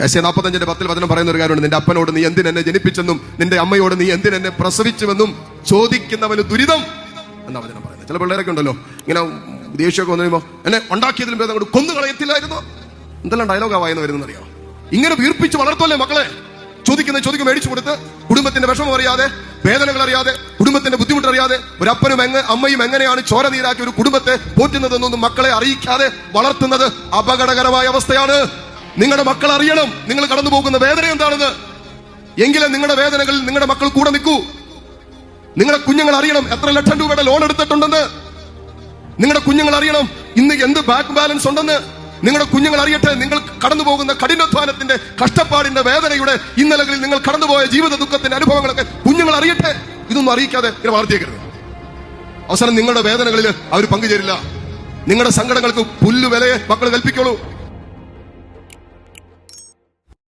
S A നാൽപ്പത്തഞ്ചിന്റെ പത്തിൽ വചനം പറയുന്ന ഒരു കാര്യമുണ്ട്. നിന്റെ അപ്പനോട് നീ എന്തിനെന്നെ ജനിപ്പിച്ചെന്നും നിന്റെ അമ്മയോട് നീ എന്തിനെന്നെ പ്രസവിച്ചുവെന്നും ചോദിക്കുന്നവന് ദുരിതം എന്നാ വചനം പറയുന്നത്. ചില പിള്ളേരൊക്കെ ഉണ്ടല്ലോ ഇങ്ങനെ ദേഷ്യമൊക്കെ വന്നു കഴിയുമ്പോ എന്നെ ഉണ്ടാക്കിയതിലും ഭേദം അങ്ങോട്ട് കൊന്നു കളയത്തില്ലായിരുന്നു എന്തെല്ലാം ഡയലോഗാ വരുന്നത് അറിയാം ഇങ്ങനെ വീർപ്പിച്ച് വളർത്തല്ലേ മക്കളെ? ചോദിക്കുന്ന ചോദിക്കും മേടിച്ചു കൊടുത്ത് കുടുംബത്തിന്റെ വിഷമം അറിയാതെ വേദനകൾ അറിയാതെ കുടുംബത്തിന്റെ ബുദ്ധിമുട്ട് അറിയാതെ ഒരു അപ്പനും എങ്ങ അമ്മയും എങ്ങനെയാണ് ചോര നീരാക്കി ഒരു കുടുംബത്തെ പോറ്റുന്നതെന്നൊന്നും മക്കളെ അറിയിക്കാതെ വളർത്തുന്നത് അപകടകരമായ അവസ്ഥയാണ്. നിങ്ങളുടെ മക്കൾ അറിയണം. നിങ്ങൾ കടന്നു പോകുന്ന വേദന എന്താണെന്ന്. എങ്കിലും നിങ്ങളുടെ വേദനകളിൽ നിങ്ങളുടെ മക്കൾ കൂടെ നിൽക്കൂ. നിങ്ങളുടെ കുഞ്ഞുങ്ങൾ അറിയണം. എത്ര ലക്ഷം രൂപയുടെ ലോൺ എടുത്തിട്ടുണ്ടെന്ന്. നിങ്ങളുടെ കുഞ്ഞുങ്ങൾ അറിയണം. ഇന്ന് എന്ത് ബാക്ക് ബാലൻസ് ഉണ്ടെന്ന്. നിങ്ങളുടെ കുഞ്ഞുങ്ങൾ അറിയട്ടെ. നിങ്ങൾ കടന്നു പോകുന്ന കഠിനാധ്വാനത്തിന്റെ കഷ്ടപ്പാടിന്റെ വേദനയുടെ ഇന്നലകളിൽ നിങ്ങൾ കടന്നുപോയ ജീവിത ദുഃഖത്തിന്റെ അനുഭവങ്ങളൊക്കെ കുഞ്ഞുങ്ങൾ അറിയട്ടെ. ഇതൊന്നും അറിയിക്കാതെ ഇങ്ങനെ അവസാനം നിങ്ങളുടെ വേദനകളിൽ അവർ പങ്കുചേരില്ല. നിങ്ങളുടെ സങ്കടങ്ങൾക്ക് പുല്ലു വിലയെ മക്കൾ കൽപ്പിക്കുള്ളൂ